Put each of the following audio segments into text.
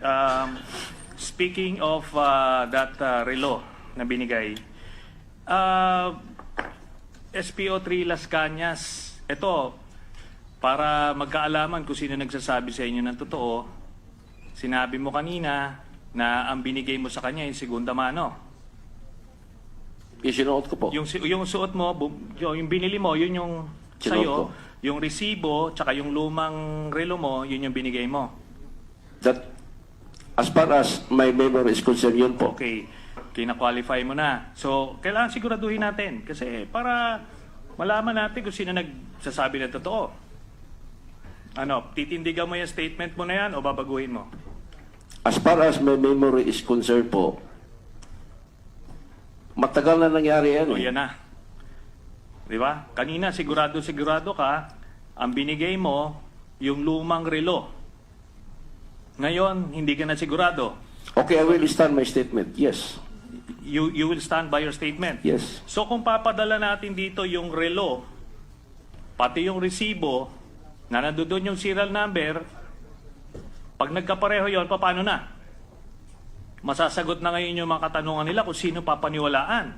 Um, speaking of uh, that uh, relo na binigay, uh, SPO3 Las Cañas, ito, para magkaalaman kung sino nagsasabi sa inyo ng totoo, sinabi mo kanina na ang binigay mo sa kanya yung segunda mano. Isinuot ko po. Yung, si- yung suot mo, bu- yung, yung binili mo, yun yung Sinuot ko. sa'yo. Yung resibo, tsaka yung lumang relo mo, yun yung binigay mo. That, as far as my memory is concerned, yun po. Okay, kina-qualify mo na. So, kailangan siguraduhin natin. Kasi para malaman natin kung sino nagsasabi ng totoo. Ano, titindigan mo yung statement mo na yan o babaguhin mo? As far as my memory is concerned po, matagal na nangyari yan. O eh. yan na. Di ba? Kanina sigurado-sigurado ka, ang binigay mo yung lumang relo. Ngayon, hindi ka na sigurado. Okay, I will stand my statement. Yes. You, you will stand by your statement. Yes. So kung papadala natin dito yung relo, pati yung resibo, na nandoon yung serial number, pag nagkapareho yon paano na? Masasagot na ngayon yung mga katanungan nila kung sino papaniwalaan.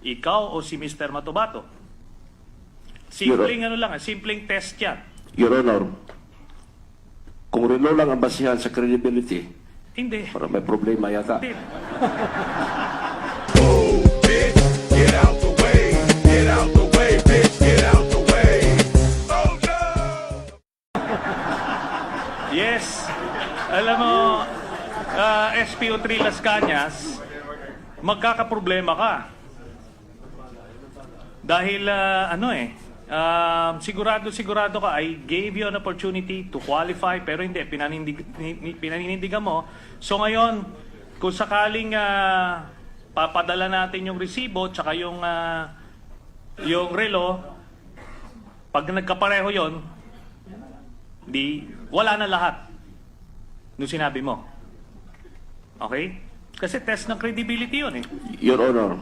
Ikaw o si Mr. Matobato. Simpleng ano lang, simpleng test yan. Your Honor, kung relo lang ang basihan sa credibility, Hindi. para may problema yata. Hindi. bitch. Get out the way. Get out the way, bitch. Get out the way. Oh no. Yes. Alam mo, ah, SPO3 Las Cañas, magkakaproblema ka. Dahil ah, ano eh, um, sigurado sigurado ka I gave you an opportunity to qualify pero hindi pinanindig, ni- pinaninindigan mo. So ngayon, kung sakaling ah, papadala natin yung resibo tsaka yung ah, yung relo, pag nagkapareho 'yon, di wala na lahat nung sinabi mo. Okay? Kasi test ng credibility 'yon eh. Your Honor,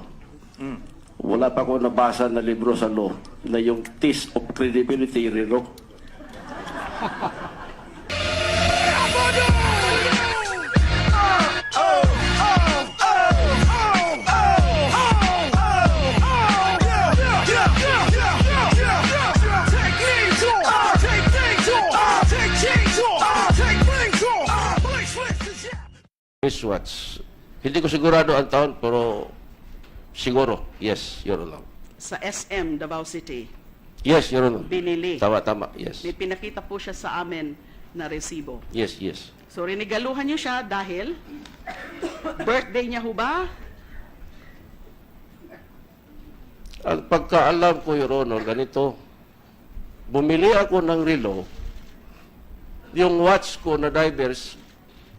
Mm. Wala pa ako nabasa na libro sa law na yung test of credibility relo. Wristwatch. Hindi ko sigurado ang taon, pero siguro. Yes, Your Honor. sa SM Davao City. Yes, Your Honor. Binili. Tama, tama. Yes. May pinakita po siya sa amin na resibo. Yes, yes. So rinigaluhan niyo siya dahil birthday niya ho ba? Ang pagkaalam ko, Your Honor, ganito. Bumili ako ng relo. Yung watch ko na divers,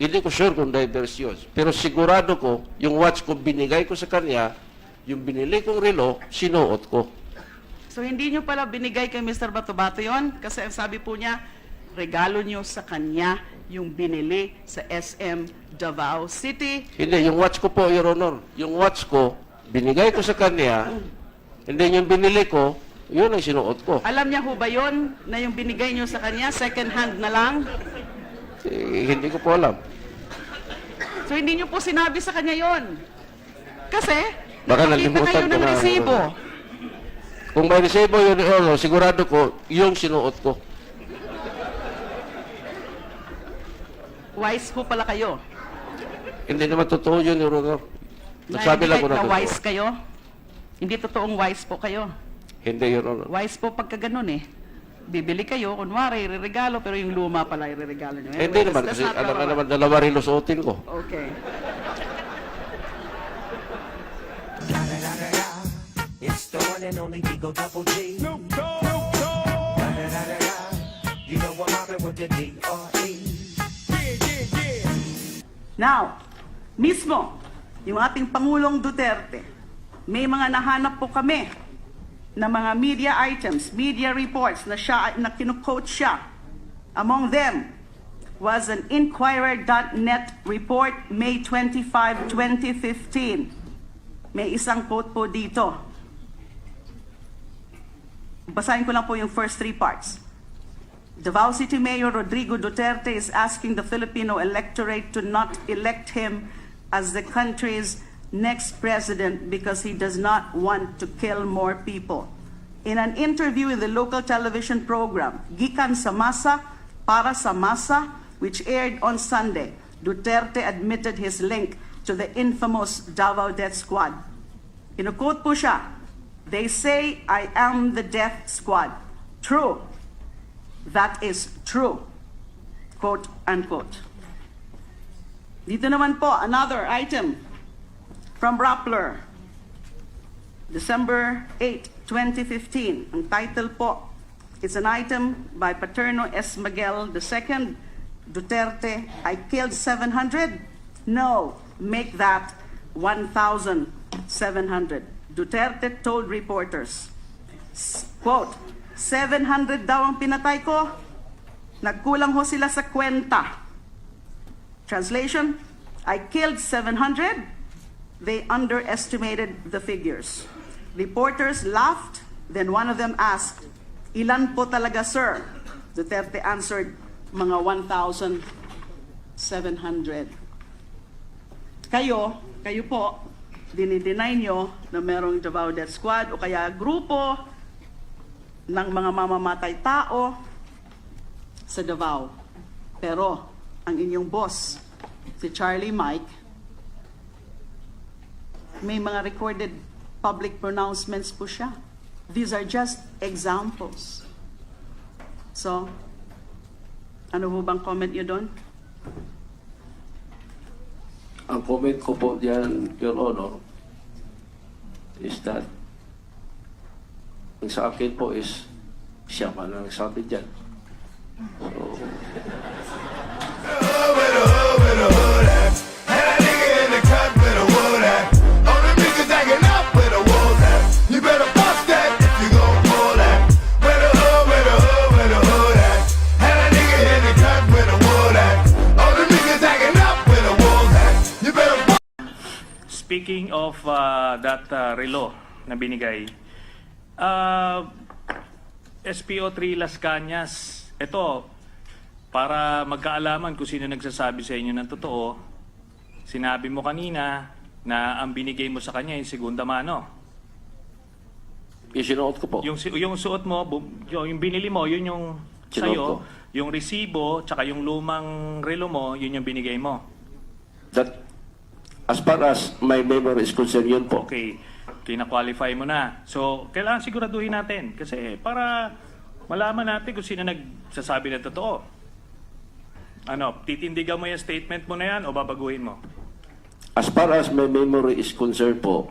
hindi ko sure kung divers yun. Pero sigurado ko, yung watch ko binigay ko sa kanya, yung binili kong relo, sinuot ko. So hindi niyo pala binigay kay Mr. Batobato yon kasi ang sabi po niya, regalo niyo sa kanya yung binili sa SM Davao City. Hindi, yung watch ko po, Your Honor. Yung watch ko, binigay ko sa kanya, hindi yung binili ko, yun ang sinuot ko. Alam niya ho ba yon na yung binigay niyo sa kanya, second hand na lang? Eh, hindi ko po alam. So hindi niyo po sinabi sa kanya yon. Kasi, Baka nakakita nalimutan kayo ko ng na. resibo. Kung may resibo yun, Honor, sigurado ko, yung sinuot ko. Wise po pala kayo. Hindi naman totoo yun, Your Honor. Nagsabi lang ko na na totoo. wise kayo. Hindi totoong wise po kayo. Hindi, Your Honor. Wise po pagka ganun eh. Bibili kayo, kunwari, ireregalo, pero yung luma pala ireregalo nyo. Eh, Hindi naman, that's kasi not alam ka relevant. naman, dalawa rin suotin ko. Okay. It's the one and only Digo Double G. Snoop Dogg. Snoop Dogg. Da-da-da-da-da. You know I'm mobbing with the D.R.E. Yeah, yeah, yeah. Now, mismo, yung ating Pangulong Duterte, may mga nahanap po kami na mga media items, media reports na siya na kinukote siya. Among them was an Inquirer.net report May 25, 2015. May isang quote po dito. Basahin ko lang po yung first three parts. Davao City Mayor Rodrigo Duterte is asking the Filipino electorate to not elect him as the country's next president because he does not want to kill more people. In an interview in the local television program, Gikan sa Masa, Para sa Masa, which aired on Sunday, Duterte admitted his link to the infamous Davao Death Squad. Kinuquote po siya, They say I am the death squad. True. That is true. Quote unquote. Dito naman po, another item from Rappler. December 8, 2015. Ang title po an item by Paterno S. Miguel II. Duterte, I killed 700? No, make that 1,700. Duterte told reporters, quote, 700 daw ang pinatay ko. Nagkulang ho sila sa kwenta. Translation, I killed 700. They underestimated the figures. Reporters laughed. Then one of them asked, Ilan po talaga, sir? Duterte answered, mga 1,700. Kayo, kayo po, dinideny nyo na merong Davao Death Squad o kaya grupo ng mga mamamatay tao sa Davao. Pero, ang inyong boss, si Charlie Mike, may mga recorded public pronouncements po siya. These are just examples. So, ano po bang comment nyo doon? Ang comment ko po diyan, Your Honor, is that ang sa akin po is siya man ang nagsabi dyan. So, Speaking of uh, that uh, relo na binigay, uh, SPO3 Las Cañas, ito, para magkaalaman kung sino nagsasabi sa inyo ng totoo, sinabi mo kanina na ang binigay mo sa kanya yung segunda mano. isinuot ko po. Yung, si- yung suot mo, bu- yung, yung binili mo, yun yung Sinuot sa'yo. ko. Yung resibo, tsaka yung lumang relo mo, yun yung binigay mo. That, as far as my memory is concerned, yun po. Okay, kina-qualify mo na. So, kailangan siguraduhin natin kasi para malaman natin kung sino nagsasabi ng totoo. Ano, titindigan mo yung statement mo na yan o babaguhin mo? As far as my memory is concerned po,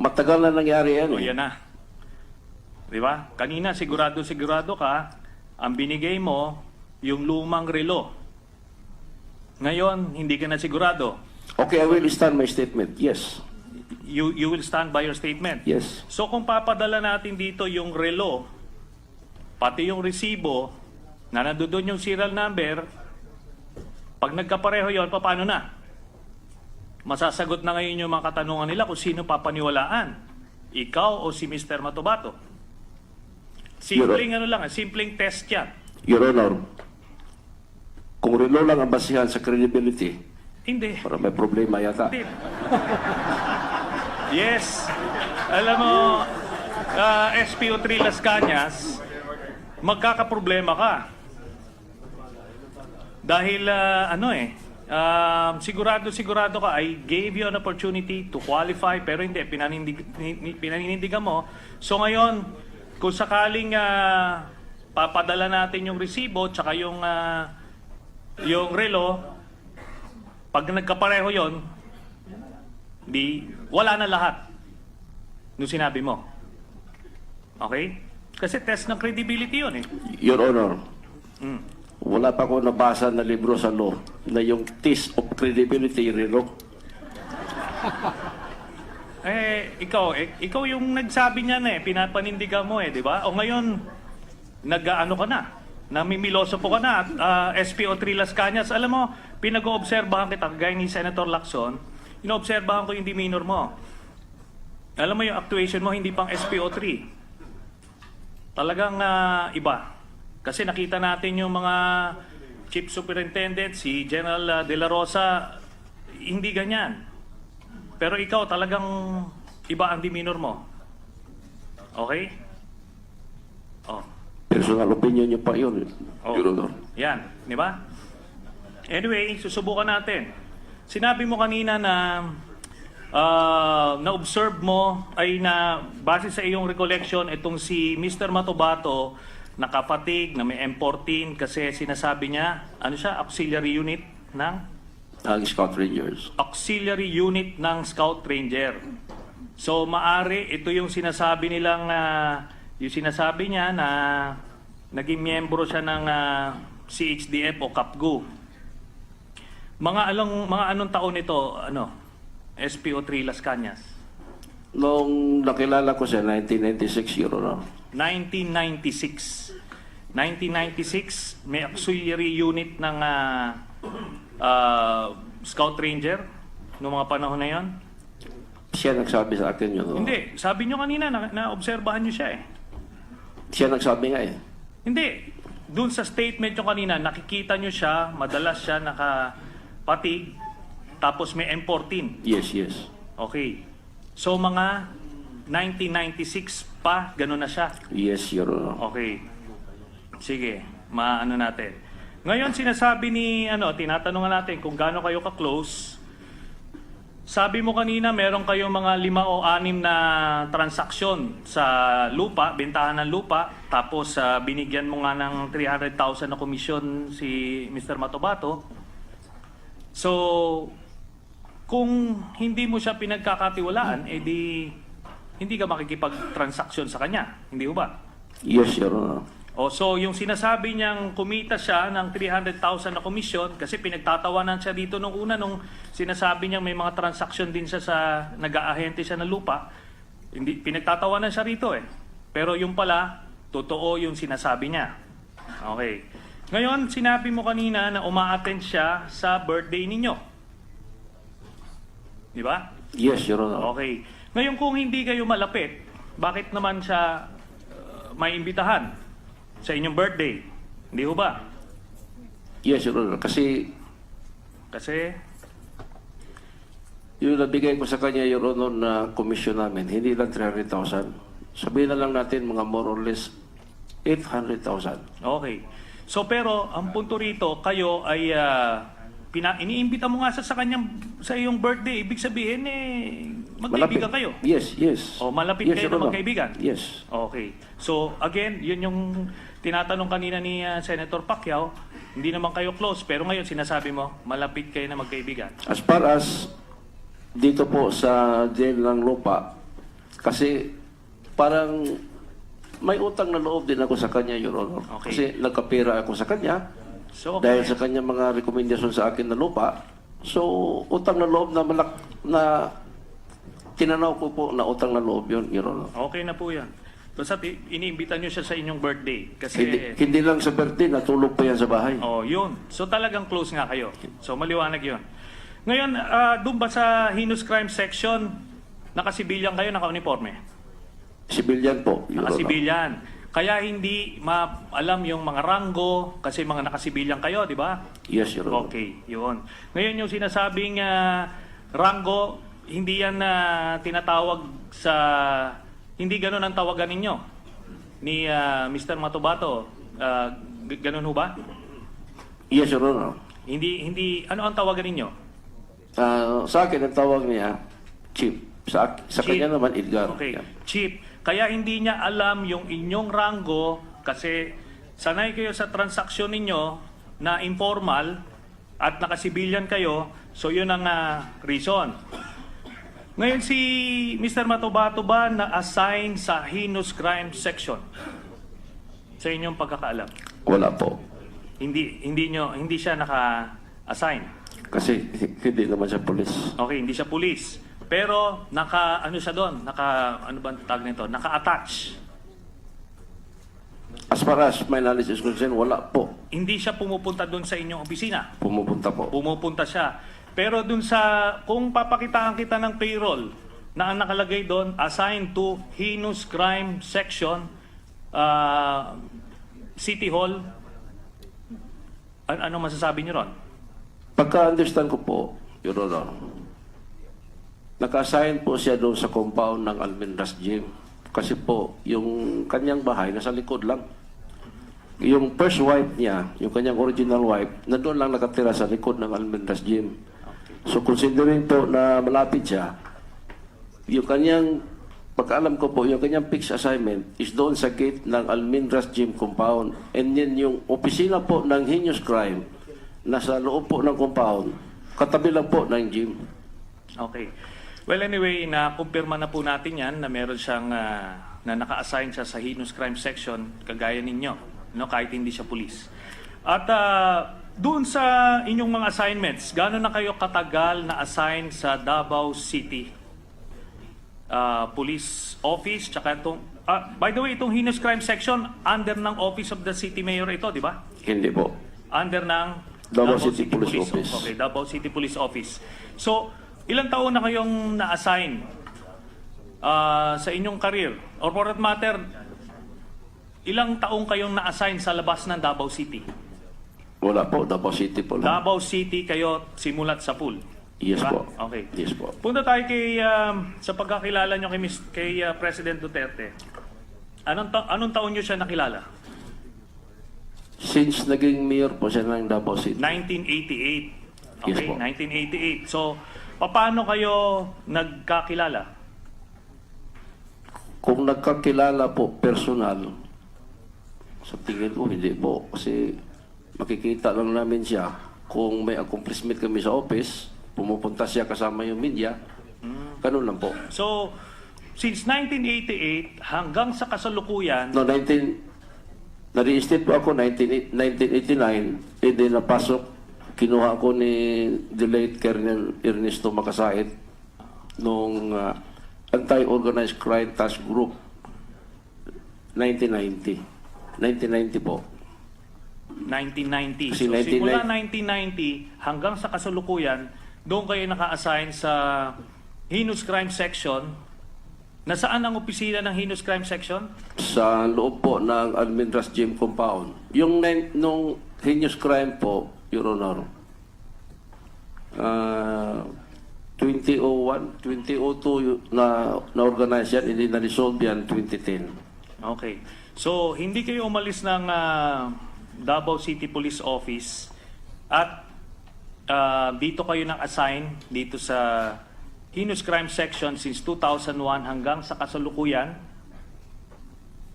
matagal na nangyari yan O eh. yan na. Di ba? Kanina sigurado-sigurado ka, ang binigay mo yung lumang relo. Ngayon, hindi ka na sigurado. Okay, I will stand my statement. Yes. You, you will stand by your statement. Yes. So kung papadala natin dito yung relo, pati yung resibo, na nandoon yung serial number, pag nagkapareho yon paano na? Masasagot na ngayon yung mga katanungan nila kung sino papaniwalaan. Ikaw o si Mr. Matobato. Simpleng ano lang, simpleng test yan. Your Honor, kung relo lang ang basihan sa credibility, Hindi. para may problema yata. Hindi. yes. Alam mo, ah, SPO3 Las Cañas, magkakaproblema ka. Dahil ah, ano eh, um, sigurado sigurado ka, I gave you an opportunity to qualify pero hindi, pinanindig, ni- pinaninindigan mo. So ngayon, kung sakaling ah, papadala natin yung resibo tsaka yung ah, yung relo, pag nagkapareho yon, di wala na lahat nung sinabi mo. Okay? Kasi test ng credibility yun eh. Your Honor, Mm. wala pa ako nabasa na libro sa law na yung test of credibility relo. Eh, ikaw, eh, ikaw yung nagsabi niya na eh, pinapanindigan mo eh, di ba? O ngayon, nag-ano ka na, namimiloso po ka na, at ah, SPO3 Las Cañas, alam mo, pinag-oobserbahan kita, gaya ni Senator Lacson, inoobserbahan ko yung demeanor mo. Alam mo yung actuation mo, hindi pang SPO3. talagang ah, iba. Kasi nakita natin yung mga chief superintendent, si General ah, De La Rosa, hindi ganyan. Pero ikaw talagang iba ang demeanor mo. Okay? Personal opinion niyo pa yun, Oh. Your Honor. Yan, di ba? Anyway, susubukan natin. Sinabi mo kanina na ah, na-observe mo ay na base sa iyong recollection itong si Mr. Matobato nakapatig na may M14 kasi sinasabi niya, ano siya, auxiliary unit ng Ang Scout Rangers. auxiliary unit ng Scout Ranger. So maari ito yung sinasabi nilang ah, yung sinasabi niya na naging miyembro siya ng ah, CHDF o CAPGU. Mga along mga anong taon ito, ano? SPO3 Las Cañas. Nung nakilala ko siya, 1996, Your Honor. 1996. 1996, may auxiliary unit ng ah, ah, Scout Ranger noong mga panahon na yon. Siya nagsabi sa akin yun. Honor. Hindi, sabi nyo kanina na, na-obserbahan nyo siya eh. Siya nagsabi nga eh. Hindi, dun sa statement nyo kanina, nakikita nyo siya, madalas siya nakapatig, tapos may M14. Yes, yes. Okay. So mga 1996 pa, gano'n na siya. Yes, Your Honor. Okay. Sige, maano natin. Ngayon sinasabi ni ano, tinatanungan natin kung gaano kayo ka-close. Sabi mo kanina meron kayo mga lima o anim na transaksyon sa lupa, bentahan ng lupa, tapos ah, binigyan mo nga ng 300,000 na komisyon si Mr. Matobato. So, kung hindi mo siya pinagkakatiwalaan, edi hindi ka makikipag-transaksyon sa kanya. Hindi ba? Yes, Your Honor. O so yung sinasabi niyang kumita siya ng 300,000 na komisyon kasi pinagtatawanan siya dito nung una nung sinasabi niya may mga transaksyon din siya sa nag-aahente siya ng lupa. Hindi pinagtatawanan siya rito eh. Pero yung pala totoo yung sinasabi niya. Okay. Ngayon, sinabi mo kanina na uma-attend siya sa birthday ninyo. Di ba? Yes, Your Honor. Okay. Ngayon kung hindi kayo malapit, bakit naman siya uh, may imbitahan sa inyong birthday? Hindi ho ba? Yes, Your Honor. Kasi Kasi, yung nabigay ko sa kanya, Your Honor, na komisyon namin, hindi lang 300,000. Sabihin na lang natin mga more or less 800,000. okay. So pero, ang punto rito, kayo ay uh, pina, iniimbita mo nga sa, sa kanyang sa iyong birthday. Ibig sabihin eh, magkaibigan kayo. Yes, yes. O, malapit yes, kayo Your na Honor. magkaibigan? Yes. Okay. So again, yun yung tinatanong kanina ni uh, Senator Pacquiao. Hindi naman kayo close, pero ngayon sinasabi mo, malapit kayo na magkaibigan. As far as dito po sa jail ng lupa, kasi parang may utang na loob din ako sa kanya, Your Honor. Okay. Kasi nagkapira ako sa kanya So, dahil sa kanya mga rekomendasyon sa akin na lupa. So, utang na loob na malak na tinanaw ko po na utang na loob yun, Your Honor. Okay na po yan. Basta iniimbita nyo siya sa inyong birthday. Kasi, Hindi, hindi lang sa birthday, natulog pa yan sa bahay. oh, yun. So talagang close nga kayo. So maliwanag yun. Ngayon, ah, doon ba sa heinous crime section, nakasibilyan kayo, naka-uniforme? Civilian po, Your. Nakasibilyan. Kaya hindi ma alam yung mga ranggo kasi mga nakasibilyan kayo, di ba? Yes, Your Honor. Okay, yun. Ngayon yung sinasabing ah, rango, hindi yan na tinatawag sa... Hindi ganun ang tawagan ninyo ni ah, Mr. Matobato. Ah, g- ganun ho ba? Yes, Your Honor. Hindi, hindi, ano ang tawagan ninyo? Ah, sa akin, ang tawag niya, Chief. Sa, sa Chief. kanya naman, Edgar. Okay, Yan. Chief. Kaya hindi niya alam yung inyong rango kasi sanay kayo sa transaksyon ninyo na informal at nakasibilyan kayo, so yun ang ah, reason. Ngayon si Mr. Matobato ba na-assign sa heinous crime section? Sa inyong pagkakaalam. Wala po. Hindi hindi nyo hindi siya naka-assign. Kasi hindi naman siya polis. Okay, hindi siya pulis. Pero naka ano siya doon? Naka ano ba ang tawag nito? Naka-attach. As far as my knowledge is concerned, wala po. Hindi siya pumupunta doon sa inyong opisina. Pumupunta po. Pumupunta siya. Pero doon sa kung papakitaan kita ng payroll na ang nakalagay doon assigned to heinous crime section, ah, City Hall. An ano masasabi niyo ron? Pagka-understand ko po, Your Honor, naka-assign po siya doon sa compound ng Almendras Gym. Kasi po, yung kanyang bahay nasa likod lang. Yung first wife niya, yung kanyang original wife, na doon lang nakatira sa likod ng Almendras Gym. So considering po na malapit siya, yung kanyang, pagkaalam ko po, yung kanyang fixed assignment is doon sa gate ng Almendras Gym compound. And then yung opisina po ng heinous crime, nasa loob po ng compound, katabi lang po ng gym. Okay. Well, anyway, na-kumpirma na po natin yan na meron siyang ah, na naka-assign siya sa heinous crime section kagaya ninyo, no, kahit hindi siya pulis. At ah, doon sa inyong mga assignments, gaano na kayo katagal na assign sa Davao City ah, Police Office tsaka itong ah, by the way, itong heinous crime section under ng Office of the City Mayor ito, di ba? Hindi po. under ng Davao City Police Office. Okay, Davao City Police Office. So, ilang taon na kayong na-assign ah, sa inyong career? Or for that matter, ilang taong kayong na-assign sa labas ng Davao City? Wala po, Davao City po lang. Davao City kayo simulat sa pool. Yes Diba? po. Okay. Yes po. Punta tayo kay um, sa pagkakilala nyo kay, Mis- kay uh, President Duterte. Anong, ta- anong taon nyo siya nakilala? Since naging mayor po siya ng Davao City, 1988. Yes Okay, po. 1988. So, paano kayo nagkakilala? kung nagkakilala po personal, sa tingin ko hindi po. Kasi makikita lang namin siya kung may accomplishment kami sa office, pumupunta siya kasama yung media, ganun lang po. So, since 1988 hanggang sa kasalukuyan, No, 19, na-reinstate po ako 19, 1989, and then napasok, kinuha ko ni the late Colonel Ernesto Makasait nung ah, Anti-Organized Crime Task Group 1990. 1990 po. 1990. Kasi So, 1990 simula 1990 hanggang sa kasalukuyan, doon kayo naka-assign sa Heinous Crime Section. Nasaan ang opisina ng Heinous Crime Section? Sa loob po ng Almendras Gym Compound. Yung nin- nung heinous crime po, Your Honor, ah, 2001, 2002 na na-organize yan, hindi na-resolve yan 2010. Okay. So, hindi kayo umalis ng ah, Davao City Police Office at ah, dito kayo nang-assign dito sa Heinous Crime Section since 2001 hanggang sa kasalukuyan.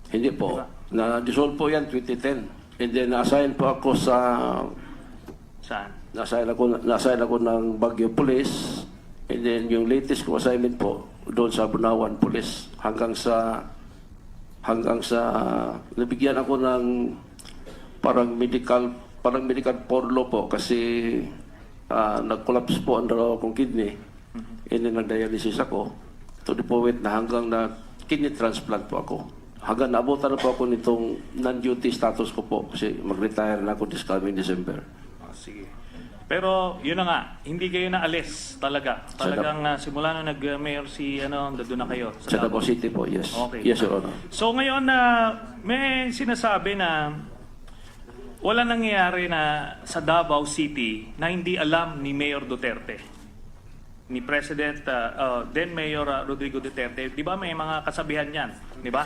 Hindi po. Diba? Na-dissolve po yan 2010. And then na-assign po ako sa Saan? na-assign ako, na-assign ako ng Baguio Police. And then yung latest ko assignment po doon sa Bunawan Police hanggang sa hanggang sa nabigyan ako ng parang medical parang medical porlo po kasi ah, nag-collapse po ang dalawa kong kidney. And then nag-dialysis ako to the point na hanggang na kidney transplant po ako. Hanggang naabutan na po ako nitong non-duty status ko po kasi mag-retire na ako this coming December. Ah, sige. Pero yun na nga, hindi kayo naalis talaga. Sa Dab- Talagang ah, simula nung nag-mayor si ano, doon na kayo. Sa Davao City po, yes. Okay. Yes, Your Honor. So ngayon na may sinasabi na wala nangyayari na sa Davao City na hindi alam ni Mayor Duterte. Ni President, uh, uh, then Mayor uh, Rodrigo Duterte. Di ba may mga kasabihan yan? Di ba?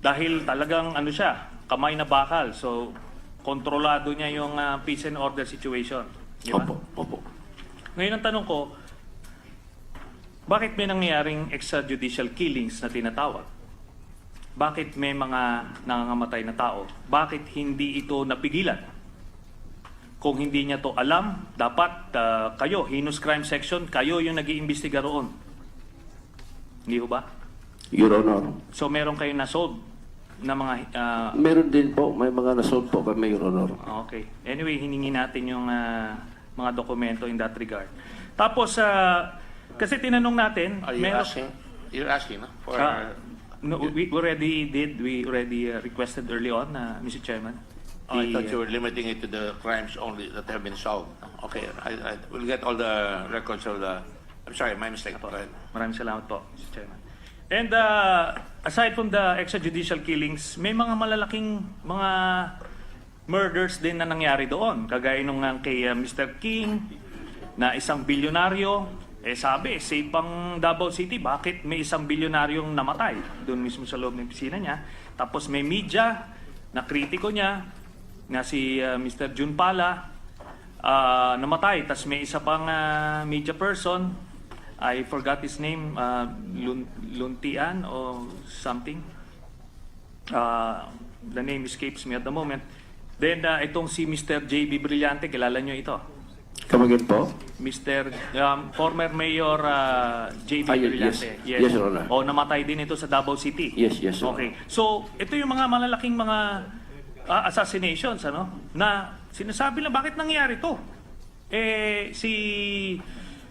Dahil talagang ano siya, kamay na bakal. So, kontrolado niya yung uh, peace and order situation. Di ba? Opo, opo. Ngayon ang tanong ko, bakit may nangyayaring extrajudicial killings na tinatawag? Bakit may mga nangangamatay na tao? Bakit hindi ito napigilan? Kung hindi niya to alam, dapat ah, kayo, Heinous Crime Section, kayo yung nag-iimbestiga roon. Hindi ho ba? Your Honor. So meron kayo na-solve na mga... ah, Meron din po, may mga nasolve po kami, Your Honor. Okay. Anyway, hiningi natin yung ah, mga dokumento in that regard. Tapos, ah, kasi tinanong natin, Are you meron- asking? You're asking, no? For Ah, no, we already did, we already uh, requested early on, uh, Mr. Chairman. oh, I thought you were limiting it to the crimes only that have been solved. Okay, I, I will get all the records of the. I'm sorry, my mistake. Ahead. Maraming salamat po, Mr. Chairman. And uh, aside from the extrajudicial killings, may mga malalaking mga murders din na nangyari doon. Kagaya nung nga kay uh, Mr. King, na isang bilyonaryo, eh sabi, safe ang Davao City, bakit may isang bilyonaryong namatay doon mismo sa loob ng pisina niya. Tapos may media na kritiko niya, na si uh, Mr. Jun Pala, ah, namatay. Tapos may isa pang ah, media person, I forgot his name, uh, Lun- Luntian or something. Uh, the name escapes me at the moment. Then uh, itong si Mr. JB Brillante, kilala nyo ito. Come again po? Mr. um, former Mayor uh, JB Ah, ye- Brillante. yes. Yes, Your Honor. O namatay din ito sa Davao City. Yes, yes, Your Okay. So, ito yung mga malalaking mga ah, assassinations, ano? Na sinasabi na bakit nangyari to? Eh, si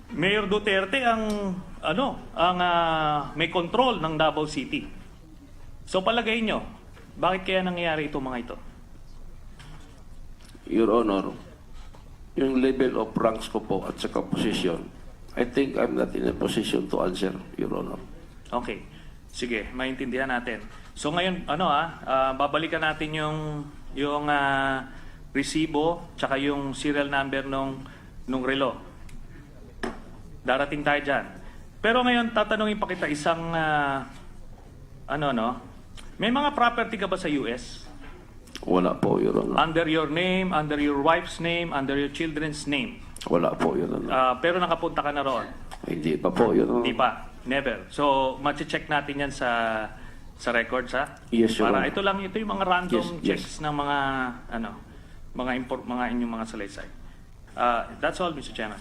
Mayor Duterte ang, ano, ang ah, may control ng Davao City. So, palagay nyo, bakit kaya nangyayari ito mga ito? Your Honor, yung level of ranks ko po at saka position, I think I'm not in a position to answer, Your Honor. Okay. Sige, maintindihan natin. So ngayon, ano ah, ah, babalikan natin yung yung ah, resibo tsaka yung serial number nung nung relo. Darating tayo diyan. Pero ngayon tatanungin pa kita isang ah, ano no? May mga property ka ba sa US? Wala po, Your Honor. Under your name, under your wife's name, under your children's name. Wala po, Your Honor. Ah, pero nakapunta ka na roon. Hindi pa po, Your Honor. Hindi pa. Never. So, check natin yan sa sa records, ha? Yes, Your Para Honor. ito lang, ito yung mga random Yes, yes. checks ng mga, ano, mga import, mga inyong mga salaysay. Uh, that's all, Mr. Chairman.